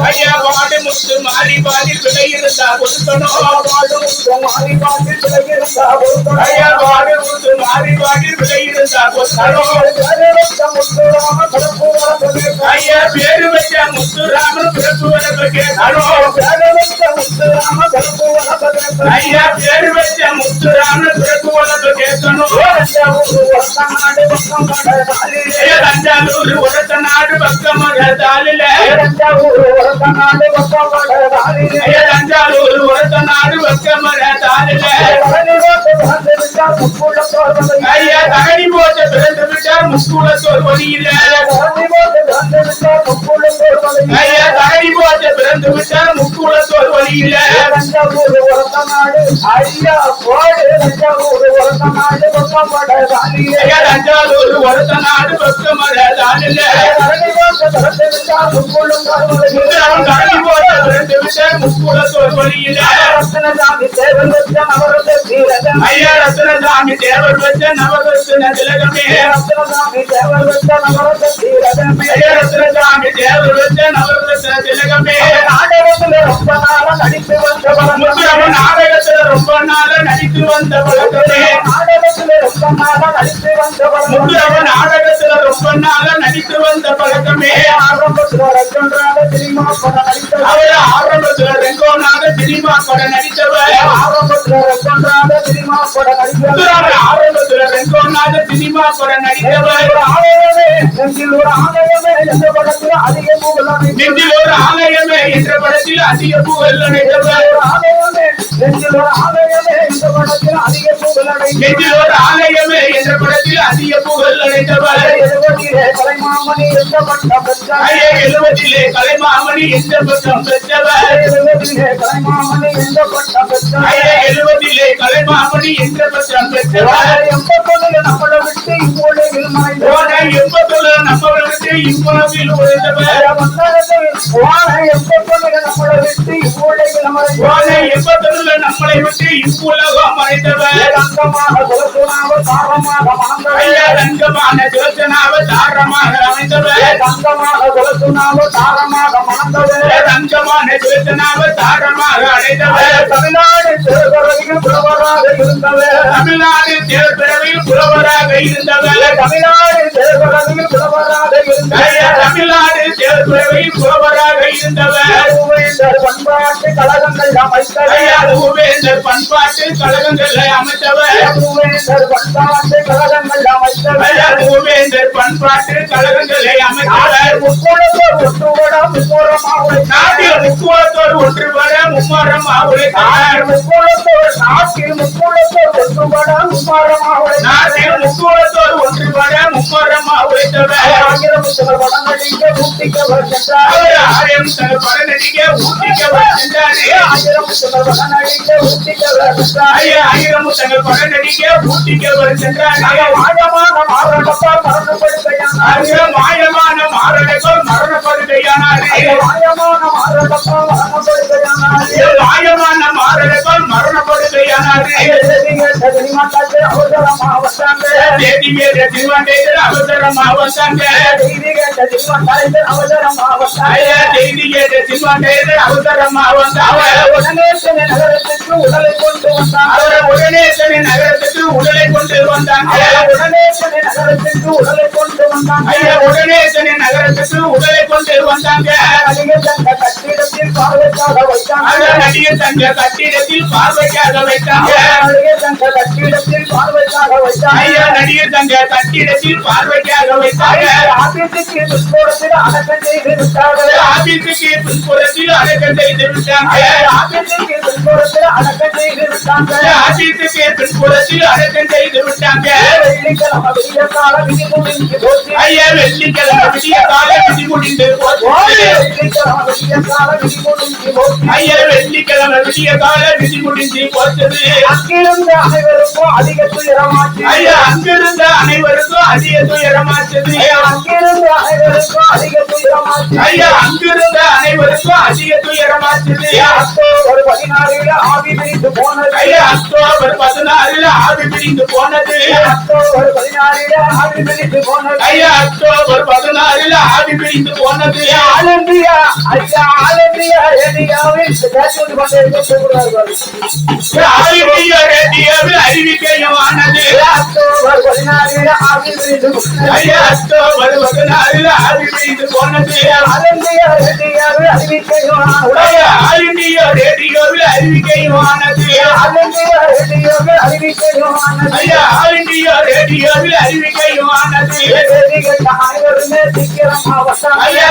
ஐயா வாடு முத்து மாறி பாதி விலை இருந்தா கொடுக்கணும் ஐயா வாடு முத்து மாறி பாதி விலை இருந்தா கொடுக்கணும் ஐயா பேரு வச்ச முத்துராமன் பிறப்பு வரப்பு கேட்கணும் ஐயா பேரு வச்ச முத்துராமன் பிறப்பு வரப்பு கேட்கணும் ஐயா தஞ்சாவூர் உரத்த நாடு பக்கம் தாளில ஐயா தஞ்சாவூர் உரத்த நாடு பக்கம் தாளில ஐயா தகனி போட்ட பிறந்து விட்டார் முஸ்கூலத்தோர் வழியில ஐயா தகனி போட்ட பிறந்து விட்டார் முஸ்கூலத்தோர் வழியில ஐயா தஞ்சாவூர் உரத்த நாடு பக்கம் தாளில முத்துராமன் தகனி போட்ட பிறந்து விட்டார் முஸ்கூலத்தோர் ஐயா ரத்னசாமி தேவர் வச்ச நவரத்ன திலகமே ஐயா ரத்னசாமி தேவர் வச்ச நவரத்ன திலகமே முத்துராமன் நாடகத்துல ரொம்ப நாள நடித்து வந்த பழக்கமே முத்துராமன் வந்த பழக்கமே அவர் ஆரம்பத்துல ரெங்கோனாக சினிமா படம் நடித்தவர். முத்துராமன் ஆரம்பத்துல ரெங்கோனாக சினிமா படம் நடித்தவர். நெஞ்சில் ஒரு ஆலயமே என்ற படத்தில் அதிக புகழ் நெஞ்சில் ஒரு ஆலயமே என்ற படத்தில் அதிக புகழ் ஐயா எழுபதிலே கலைமாமணி என்ற பட்டம் பெற்றவர். எழுபதிலே கலைமாமணி என்ற பட்டம் பெற்றவர். போன எப்பத்துல நம்மளுக்கு இவ்வளவில் உழைத்தவர் போன நம்மளை விட்டு இவ்வுலகம் மறைத்தவர் ஐயா ஜோசனாவ தாரமாக அமைந்தவர் ரங்கமான ஜோசனாவ தாரமாக அடைந்தவர் தமிழ்நாடு சிறுவரையில் புலவராக இருந்தவர் தமிழ்நாடு தேர்தலில் புலவராக இருந்தவர். தமிழ்நாடு தேர்தலில் புலவராக இருந்தவர். பண்பாட்டு கழகங்கள் அமைத்தவர். உபேந்தர் பண்பாட்டு கழகங்களை அமைத்தவர். மூவேந்தர் பண்பாட்டு கழகங்கள் அமைத்தவர். உபேந்தர் பண்பாட்டு கழகங்களை அமைத்தவர். நாட்டில் முக்குளத்தோர் ஒட்டுவட மும்முரமாக நாட்டில் முக்குளத்தோர் ஒன்றுபட மும்மரமாக உழைத்தார் முக்குளத்தோர் நாட்டில் முக்குளத்தோர் ஒட்டுவட மும்முரமாக நாட்டில் ஒன்றுபட மும்மரமாக உழைத்தவர் ஆயிரம் சில வடங்களிலே ஊட்டிக்கவர் படநடிக்க ஊட்டிக்கவர் சென்றாரே ஆயிரம் சில வடங்களிலே ஊட்டிக்கவர் ஆயிரம் தங்கள் படநடிக்க ஊட்டிக்கவர் ஆழமான மாரணத்தால் மரணப்படுகையானார் அங்க மாயமான மாரடைப்பால் மரணப்படுகையானாரே ஆழமான மாரணத்தால் மரணப்படுகையானார் மாயமான மாரடைப்பால் மரணப்படுகையானாரே தேதி மேல திருவண்டேதர் அவசரமாக வந்தாங்க ஐயா தேதி கேட்ட திருவண்டேதர் அவசரமாக வந்தாங்க அவரை உடனே நகரத்துக்கு உடலை கொண்டு வந்தாங்க உடனே நகரத்துக்கு உடலை கொண்டு வந்தாங்க அந்த நடிகர் தங்க கட்டிடத்தில் பார்வைக்காக வைத்தாங்க ஐயா நடிகர் தங்க கட்டிடத்தில் பார்வைக்காக வைத்தாங்க ஆபீஸுக்கு பின்புறத்தில் அடக்கம் செய்து விட்டாங்க ஆபீஸுக்கு பின்புறத்தில் அடக்கம் செய்து விட்டாங்க ஐயா வெள்ளிக்கிழமை விடிய கால விதி முடிந்து போச்சு போச்சு ஐயா வெள்ளிக்கிழமை விடிய கால விதி முடிஞ்சு போச்சது அங்கிருந்த அனைவருக்கும் அதிக துயரமாச்சு ஐயா அங்கிருந்த அனைவருக்கும் அதிக துயரமாச்சது அங்கிருந்த அனைவருக்கும் அதிக துயரமாச்சு ஐயா அங்கிருந்த அனைவருக்கும் அதிக துயரமாச்சது அக்டோபர் பதினாறுல ஆவி பிரித்து போனது ஐயா அக்டோபர் பதினாறுல ஆவி பிடிந்து போனது அக்டோபர் பதினாறுல ஆவி பிரித்து போனது. ஐயா அக்டோபர் பதினாறுல ஆவி பிடிந்து போனது. ஆலந்தியா ஐயா ஆவிய ரேடியோவில் அறிவிக்கையும் ஆனது அக்டோபர் பதினாறுல ஆவி ஐயா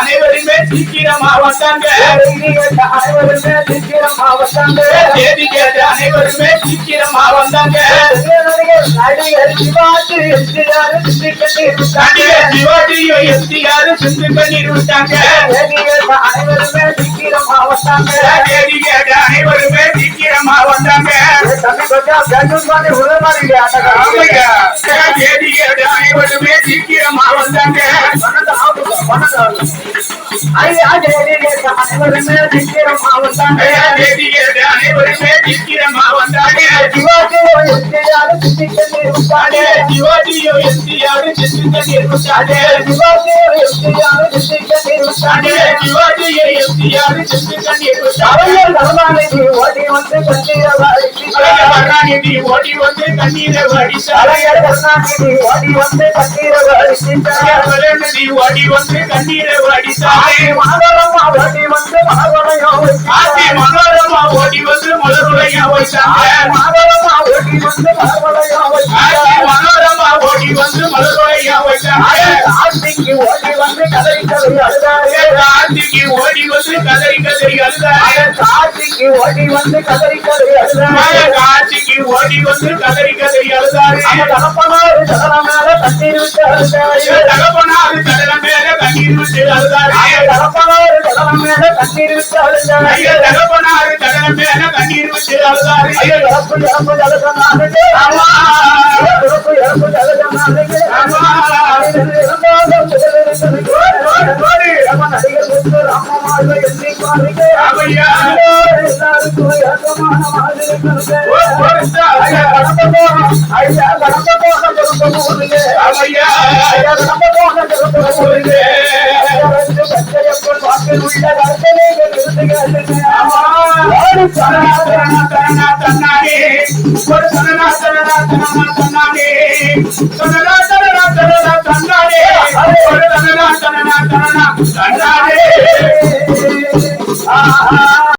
அனைவருமே சீக்கிரமா வந்தாங்க தேதி கேட்ட அனைவருமே சீக்கிரமா வந்தாங்க தேதி கேட்ட அனைவருமே சீக்கிரமா வந்தாங்க சிவாஜி எம்ஜிஆர் நடிகர் சிவாஜியும் எம்ஜிஆர் சிந்து கண்ணீர் விட்டாங்க அனைவருமே சீக்கிரமா வந்தாங்க அனைவருமே சீக்கிரமா வந்தாங்க அனைவருமே சீக்கிரமா வந்தாங்க அனைவருமே சீக்கிரமா வந்தாங்க அனைவருமே சீக்கிரமா வந்தாங்க எம்ஜிஆர் சிவாஜியும் எம்ஜிஆர் சிந்து கண்ணீர் விட்டாங்க சிவாஜியும் எம்ஜிஆர் சித்திக்கண்ணி விட்டாங்க சிவாஜியும் எம்ஜிஆர் சிந்து கண்ணீர் விட்டாங்க ஓடி வந்து கண்ணீரவாடி கருணாநிதி ஓடி வந்து கண்ணீரை வடித்தார் கருணாநிதி ஓடி வந்து கண்ணீரவாடி கருணாநிதி ஓடி வந்து கண்ணீரை வடித்தார் மாதவம்மா ஓடி வந்து மகவனையும் மனோரமா ஓடி வந்து மலருளையா வைத்தாங்க மாதவம்மா ஓடி வந்து மனோரமா ஓடி வந்து மலருளையா வைத்தாங்க ஆண்டிக்கு ஓடி வந்து கதை கதை காந்திக்கு ஓடி வந்து கதறி கதறி அழுதாரு ஓடி வந்து கதறி கதறி ஓடி வந்து கதறி கதறி தகப்பனாரு மேல தண்ணீர் விட்டு அழுதாரு தகப்பனாரு கடல மேல கண்ணீர் விட்டு தகப்பனாரு மேல தண்ணீர் விட்டு அழுதாரு தகப்பனாரு மேல கண்ணீர் விட்டு உள்ள சரணா, சரணா சரணா, சரணா, தன்னானே. ஒரு சரணா, சரணா, சரணா, தன்னானே. சரணா, சரணா, சரணா, தன்னானே. ஒரு சரணா, சரணா, சரணா, தன்னானே. ஆஹா